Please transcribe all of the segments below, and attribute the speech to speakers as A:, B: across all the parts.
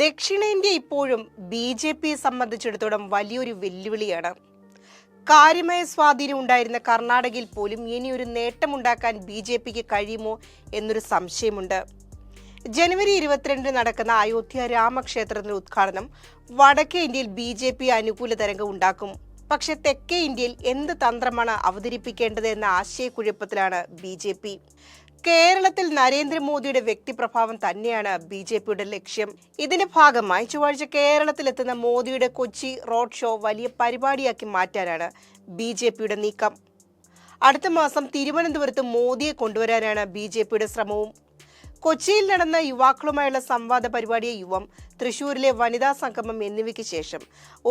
A: ദക്ഷിണേന്ത്യ ഇപ്പോഴും B J പിയെ സംബന്ധിച്ചിടത്തോളം വലിയൊരു വെല്ലുവിളിയാണ്. കാര്യമായ സ്വാധീനം ഉണ്ടായിരുന്ന കർണാടകയിൽ പോലും ഇനിയൊരു നേട്ടമുണ്ടാക്കാൻ ബി ജെ പിക്ക് കഴിയുമോ എന്നൊരു സംശയമുണ്ട്. ജനുവരി ഇരുപത്തിരണ്ടിന് നടക്കുന്ന അയോധ്യ രാമക്ഷേത്രത്തിന്റെ ഉദ്ഘാടനം വടക്കേ ഇന്ത്യയിൽ ബി ജെ പി അനുകൂല തരംഗം ഉണ്ടാക്കും. പക്ഷെ തെക്കേ ഇന്ത്യയിൽ എന്ത് തന്ത്രമാണ് അവതരിപ്പിക്കേണ്ടത് എന്ന ആശയക്കുഴപ്പത്തിലാണ് ബി ജെ പി. കേരളത്തിൽ നരേന്ദ്രമോദിയുടെ വ്യക്തിപ്രഭാവം തന്നെയാണ് ബി ജെ പിയുടെ ലക്ഷ്യം. ഇതിന്റെ ഭാഗമായി ചൊവ്വാഴ്ച കേരളത്തിലെത്തുന്ന മോദിയുടെ കൊച്ചി റോഡ് ഷോ വലിയ പരിപാടിയാക്കി മാറ്റാനാണ് ബി ജെ പിയുടെ നീക്കം. അടുത്ത മാസം തിരുവനന്തപുരത്ത് മോദിയെ കൊണ്ടുവരാനാണ് ബി ജെ പിയുടെ ശ്രമവും. കൊച്ചിയിൽ നടന്ന യുവാക്കളുമായുള്ള സംവാദ പരിപാടിയെ യുവം തൃശൂരിലെ വനിതാ സംഗമം എന്നിവയ്ക്ക് ശേഷം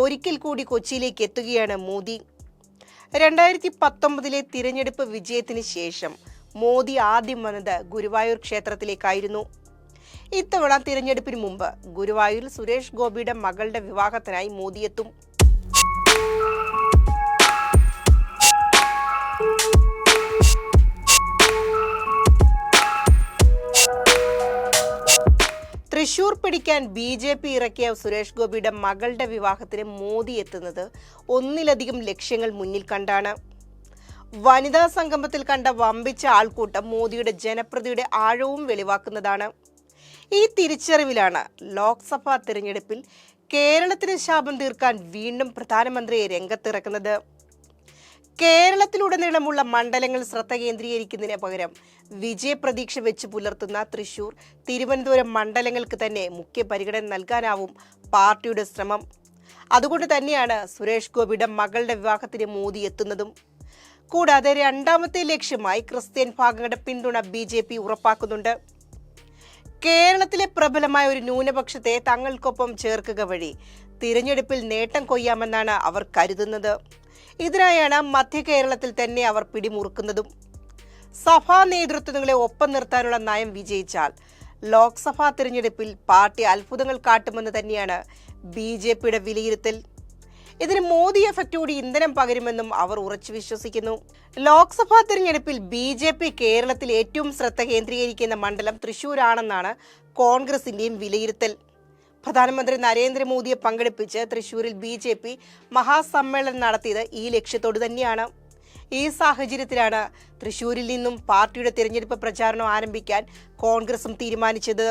A: ഒരിക്കൽ കൂടി കൊച്ചിയിലേക്ക് എത്തുകയാണ് മോദി. രണ്ടായിരത്തി പത്തൊമ്പതിലെ തിരഞ്ഞെടുപ്പ് വിജയത്തിന് ശേഷം മോദി ആദ്യം വന്നത് ഗുരുവായൂർ ക്ഷേത്രത്തിലേക്കായിരുന്നു. ഇത്തവണ തിരഞ്ഞെടുപ്പിന് മുമ്പ് ഗുരുവായൂരിൽ സുരേഷ് ഗോപിയുടെ മകളുടെ വിവാഹത്തിനായി മോദി എത്തും. തൃശൂർ പിടിക്കാൻ ബി ജെ പി ഇറക്കിയ സുരേഷ് ഗോപിയുടെ മകളുടെ വിവാഹത്തിന് മോദി എത്തുന്നത് ഒന്നിലധികം ലക്ഷ്യങ്ങൾ മുന്നിൽ കണ്ടാണ്. വനിതാ സംഗമത്തിൽ കണ്ട വമ്പിച്ച ആൾക്കൂട്ടം മോദിയുടെ ജനപ്രതിയുടെ ആഴവും വെളിവാക്കുന്നതാണ്. ഈ തിരിച്ചറിവിലാണ് ലോക്സഭാ തിരഞ്ഞെടുപ്പിൽ കേരളത്തിന് ശാപം തീർക്കാൻ വീണ്ടും പ്രധാനമന്ത്രിയെ രംഗത്തിറക്കുന്നത്. കേരളത്തിലുടനീളമുള്ള മണ്ഡലങ്ങൾ ശ്രദ്ധ കേന്ദ്രീകരിക്കുന്നതിന് പകരം വിജയപ്രതീക്ഷ വെച്ച് പുലർത്തുന്ന തൃശൂർ തിരുവനന്തപുരം മണ്ഡലങ്ങൾക്ക് തന്നെ മുഖ്യ പരിഗണന നൽകാനാവും പാർട്ടിയുടെ ശ്രമം. അതുകൊണ്ട് തന്നെയാണ് സുരേഷ് ഗോപിയുടെ മകളുടെ വിവാഹത്തിന് മോദി എത്തുന്നതും. കൂടാതെ രണ്ടാമത്തെ ലക്ഷ്യമായി ക്രിസ്ത്യൻ ഭാഗങ്ങളുടെ പിന്തുണ ബി ജെ പി ഉറപ്പാക്കുന്നുണ്ട്. കേരളത്തിലെ പ്രബലമായ ഒരു ന്യൂനപക്ഷത്തെ തങ്ങൾക്കൊപ്പം ചേർക്കുക വഴി തിരഞ്ഞെടുപ്പിൽ നേട്ടം കൊയ്യാമെന്നാണ് അവർ കരുതുന്നത്. ഇതിനായാണ് മധ്യ കേരളത്തിൽ തന്നെ അവർ പിടിമുറുക്കുന്നതും. സഭാ നേതൃത്വങ്ങളെ ഒപ്പം നിർത്താനുള്ള നയം വിജയിച്ചാൽ ലോക്സഭാ തിരഞ്ഞെടുപ്പിൽ പാർട്ടി അത്ഭുതങ്ങൾ കാട്ടുമെന്ന് തന്നെയാണ് ബി ജെ പിയുടെ വിലയിരുത്തൽ. ഇതിന് മോദി എഫക്റ്റ് കൂടി ഇന്ധനം പകരുമെന്നും അവർ ഉറച്ചു വിശ്വസിക്കുന്നു. ലോക്സഭാ തിരഞ്ഞെടുപ്പിൽ ബി ജെ പി കേരളത്തിൽ ഏറ്റവും ശ്രദ്ധ കേന്ദ്രീകരിക്കുന്ന മണ്ഡലം തൃശൂരാണെന്നാണ് കോൺഗ്രസിന്റെയും വിലയിരുത്തൽ. പ്രധാനമന്ത്രി നരേന്ദ്രമോദിയെ പങ്കെടുപ്പിച്ച് തൃശൂരിൽ ബി ജെ പി മഹാസമ്മേളനം നടത്തിയത് ഈ ലക്ഷ്യത്തോട് തന്നെയാണ്. ഈ സാഹചര്യത്തിലാണ് തൃശൂരിൽ നിന്നും പാർട്ടിയുടെ തിരഞ്ഞെടുപ്പ് പ്രചാരണം ആരംഭിക്കാൻ കോൺഗ്രസും തീരുമാനിച്ചത്.